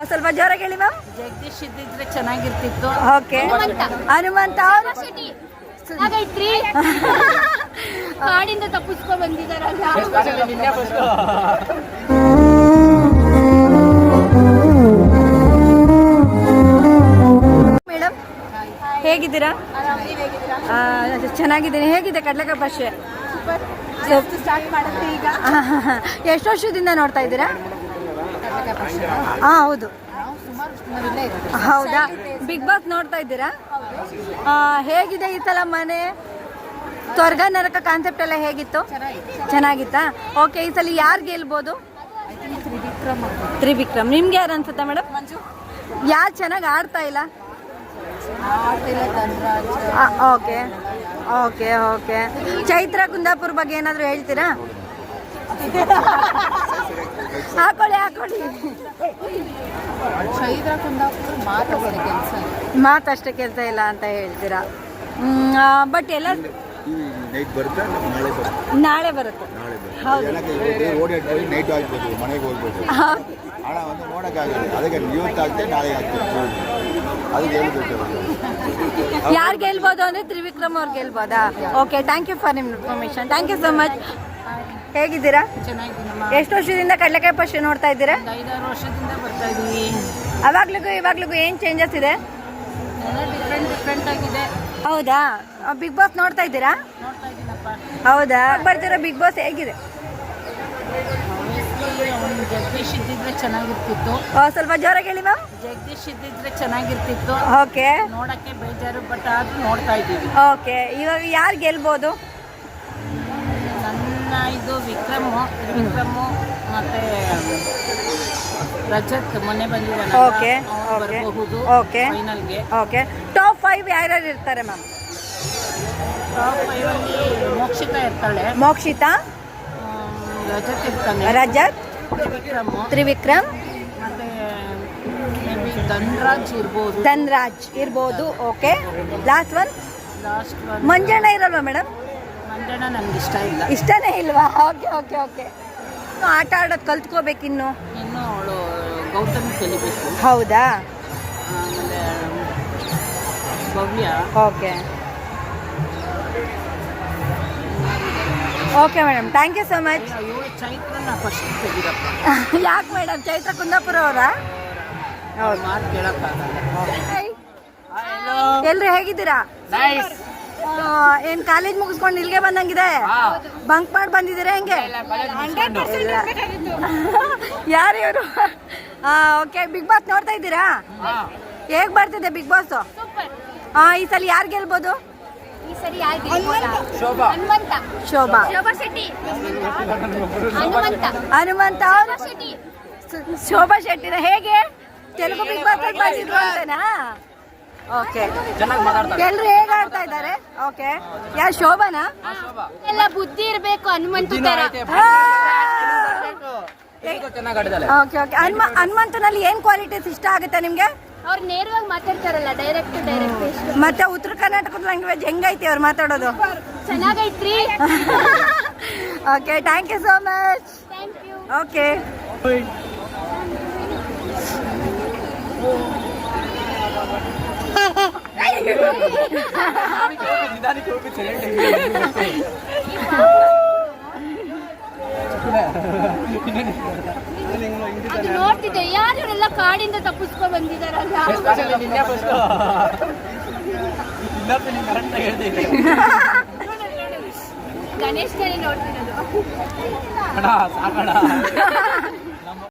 ಸ್ವಲ್ಪ ಜೋರಾಗಿ ಹೇಳಿ ಮ್ಯಾಮ್. ಜಗದೀಶ್ ಇದ್ದಿದ್ರೆ ಚೆನ್ನಾಗಿರ್ತಿತ್ತು. ಓಕೆ. ಹನುಮಂತ. ಅವರು ಹಾಗೈತ್ರಿ ಕಾಡಿಂದ ಬಂದಿದ್ದಾರೆ ಬಂದಿದಾರಲ್ಲ ಮೇಡಮ್ ಹೇಗಿದ್ದೀರಾ? ಚೆನ್ನಾಗಿದ್ದೀನಿ. ಹೇಗಿದೆ ಕಡ್ಲೆಕ ಭಾಷೆ ಸ್ಟಾರ್ಟ್ ಮಾಡುತ್ತೆ ಈಗ? ಎಷ್ಟು ವರ್ಷದಿಂದ ನೋಡ್ತಾ ಇದ್ದೀರಾ? ಹಾಂ ಹೌದು. ಹೌದಾ? ಬಿಗ್ ಬಾಸ್ ನೋಡ್ತಾ ಇದ್ದೀರಾ? ಆ, ಹೇಗಿದೆ ಈ ಸಲ ಮನೆ? ಸ್ವರ್ಗ ನರಕ ಕಾನ್ಸೆಪ್ಟ್ ಎಲ್ಲ ಹೇಗಿತ್ತು? ಚೆನ್ನಾಗಿತ್ತಾ. ಓಕೆ ಈ ಸಲ ಯಾರು ಗೆಲ್ಬೋದು? ತ್ರಿವಿಕ್ರಮ್ ನಿಮ್ಗೆ ಯಾರು ಅನ್ಸುತ್ತಾ ಮೇಡಮ್ ಯಾರು ಚೆನ್ನಾಗಿ ಆಡ್ತಾ ಇಲ್ಲ? Okay okay okay Chaitra Kundapura ಬಗ್ಗೆ ಏನಾದರೂ ಹೇಳ್ತೀರಾ? ಹಾಕೊಳ್ಳಿ ಹಾಕೊಳ್ಳಿ. ಚೈತ್ರ ಕುಂದಾಪುರ ಮಾತಾಡ್ತಾರೆ ಕೆಲಸ ಮಾತಷ್ಟೇ ಕೆಲಸ ಇಲ್ಲ ಅಂತ ಹೇಳ್ತೀರಾ? ಬಟ್ ಎಲ್ಲ ನೈಟ್ ಬರುತ್ತೆ ನಾಳೆ ಬರುತ್ತೆ? ನಾಳೆ ಬರುತ್ತೆ. ಹೌದು. ಜನಕ್ಕೆ ಇವತ್ತು ನೈಟ್ ಆಗ್ಬೋದು ಮನೆಗೆ ಹೋಗ್ಬೋದು. ಹಣ ಒಂದು ನೋಡೋಕ್ಕಾಗಲ್ಲ ಅದಕ್ಕೆ ಇವತ್ತು ಆಗ್ತದೆ ನಾಳೆ ಆಗ್ತದೆ ಅದಕ್ಕೆ ಹೇಳ್ಬೇಕು ಯಾರು ಗೆಲ್ಬೋದು ಅಂದ್ರೆ ತ್ರಿವಿಕ್ರಮ್ ಅವ್ರು ಗೆಲ್ಬೋದಾ? ಓಕೆ ಥ್ಯಾಂಕ್ ಯು ಫಾರ್ ನಿಮ್ information thank you so much ಹೇಗಿದ್ದೀರಾ? ಚೆನ್ನಾಗಿದ್ದೀನಮ್ಮ ಎಷ್ಟು ವರ್ಷದಿಂದ ಕಡಲೆಕಾಯಿ ಪಕ್ಷಿ ನೋಡ್ತಾ ಇದ್ದೀರಾ? ಒಂದು ಐದಾರು ವರ್ಷದಿಂದ ಬರ್ತಾ ಅವಾಗ್ಲಿಗೂ ಇವಾಗ್ಲಿಗೂ ಏನು ಚೇಂಜಸ್ ಇದೆ? ಎಲ್ಲ ಡಿಫ್ರೆಂಟ್ ಡಿಫ್ರೆಂಟ್ ಆಗಿದೆ. ಹೌದಾ? ಬಿಗ್ ಬಾಸ್ ನೋಡ್ತಾ ಇದ್ದೀರಾ? ನೋಡ್ತಾ ಇದ್ದೀನಪ್ಪ. ಹೌದಾ? ಬರ್ತೀರಾ ಬಿಗ್ ಬಾಸ್ ಹೇಗಿದೆ? ಅವನು ಜಗದೀಶ್ ಇದ್ದಿದ್ರೆ ಚೆನ್ನಾಗಿರ್ತಿತ್ತು. ಆ, ಸ್ವಲ್ಪ ಜೋರಾಗಿ ಹೇಳಿ ಮ್ಯಾಮ್. ಜಗದೀಶ್ ಇದ್ದಿದ್ರೆ ಚೆನ್ನಾಗಿರ್ತಿತ್ತು. ಓಕೆ. ನೋಡಕ್ಕೆ ಬೇಜಾರು ಬಟ್ ಆದ್ರೂ ನೋಡ್ತಾ ಇದ್ದೀವಿ. ಓಕೆ. ಇವಾಗ ಯಾರು ಗೆಲ್ಬೋದು? ನನ್ನ ಇದು ವಿಕ್ರಮು ವಿಕ್ರಮು ಮತ್ತೆ ರಜತ್ ಮೊನ್ನೆ ಬಂದಿದ್ದಾನೆ ಓಕೆ ಓಕೆ ಬರಬಹುದು ಓಕೆ ಫೈನಲ್ಗೆ ಓಕೆ ಟಾಪ್ ಫೈವ್ ಯಾರ್ಯಾರು ಇರ್ತಾರೆ ಮ್ಯಾಮ್ ಟಾಪ್ ಫೈವಲ್ಲಿ ಮೋಕ್ಷಿತಾ ಇರ್ತಾಳೆ. ಮೋಕ್ಷಿತಾ? ರಜತ್ ಇರ್ತಾನೆ. ರಜತ್? ತ್ರಿವಿಕ್ರಮ್. ತ್ರಿವಿಕ್ರಮ್? ಮತ್ತೆ ಧನ್ರಾಜ್ ಇರ್ಬೋದು. ಧನ್ರಾಜ್ ಇರ್ಬೋದು okay last one last Manjanna ಇರಲ್ವಾ madam Manjanna ನನ್ಗೆ ಇಷ್ಟ ಇಲ್ಲ. ಇಷ್ಟನೇ ಇಲ್ವಾ? Okay okay okay. ಆಟ ಆಡೋದು ಕಲ್ತ್ಕೋಬೇಕು ಇನ್ನು? ಅವಳು ಗೌತಮಿ ಕಲಿಬೇಕು. ಹೌದಾ? ಆಮೇಲೆ Bhavya. Okay. Okay madam thank you so much ಇವಳು ಚೈತ್ರನ ಫಸ್ಟ್ ತೆಗಿರಪ್ಪ ಯಾಕೆ ಮೇಡಮ್ ಚೈತ್ರ ಕುಂದಾಪುರ ಅವರ? ಹೌದು ಮಾತು ಕೇಳಕ್ಕಾಗಲ್ಲ. ಎಲ್ರು ಹೇಗಿದ್ದೀರಾ? ಆ, ಏನ್ ಕಾಲೇಜ್ ಮುಗಿಸ್ಕೊಂಡು ಇಲ್ಲಿಗೆ ಬಂದಂಗಿದೆ? ಬಂಕ್ ಮಾಡಿ ಬಂದಿದ್ದೀರಾ ಹೆಂಗೆ. ಯಾರು ಇವರು? ಓಕೆ ಬಿಗ್ ಬಾಸ್ ನೋಡ್ತಾ ಇದ್ದೀರಾ? ಹೇಗ್ ಬರ್ತಿದೆ ಬಿಗ್ ಬಾಸ್ ಈ ಸಲ ಯಾರು ಗೆಲ್ಬೋದು? ಈ ಸರಿ ಯಾರು ಹನುಮಂತ. ಶೋಭಾ. ಶೋಭಾ. ಶೆಟ್ಟಿ. ಹನುಮಂತ. ಹನುಮಂತ. ಶೋಭಾ ಶೆಟ್ಟಿನ ಹೇಗೆ? ತೆಲುಗು ಬಿಗ್ ಬಾಸ್ ಬಂದಿದ್ರು ಅಂತನಾ? ಓಕೆ ಎಲ್ರು ಹೇಗೆ ಆಡ್ತಾ ಇದ್ದಾರೆ? ಓಕೆ ಯಾರು ಶೋಭಾನಾ? ಎಲ್ಲ ಬುದ್ಧಿ ಇರಬೇಕು ಹನುಮಂತ ತರ ಓಕೆ ಓಕೆ ಹನುಮ ಹನುಮಂತನಲ್ಲಿ ಏನ್ ಕ್ವಾಲಿಟೀಸ್ ಇಷ್ಟ ಆಗುತ್ತೆ ನಿಮ್ಗೆ? ಅವ್ರು ನೇರವಾಗಿ ಮಾತಾಡ್ತಾರಲ್ಲ ಡೈರೆಕ್ಟ್ ಡೈರೆಕ್ಟ್ ಮತ್ತೆ ಉತ್ತರ ಕರ್ನಾಟಕದ ಲ್ಯಾಂಗ್ವೇಜ್ ಹೆಂಗೈತಿ ಅವ್ರು ಮಾತಾಡೋದು? ಚೆನ್ನಾಗೈತ್ರಿ. Okay thank you so much thank you okay ಅದು ನೋಡ್ತಿದ್ದೆ. ಯಾರು ಇವರೆಲ್ಲ ಕಾಡಿಂದ ತಪ್ಪಿಸ್ಕೊ ಬಂದಿದಾರಲ್ಲ? ಗಣೇಶ್ ನೋಡ್ತಿರೋದು.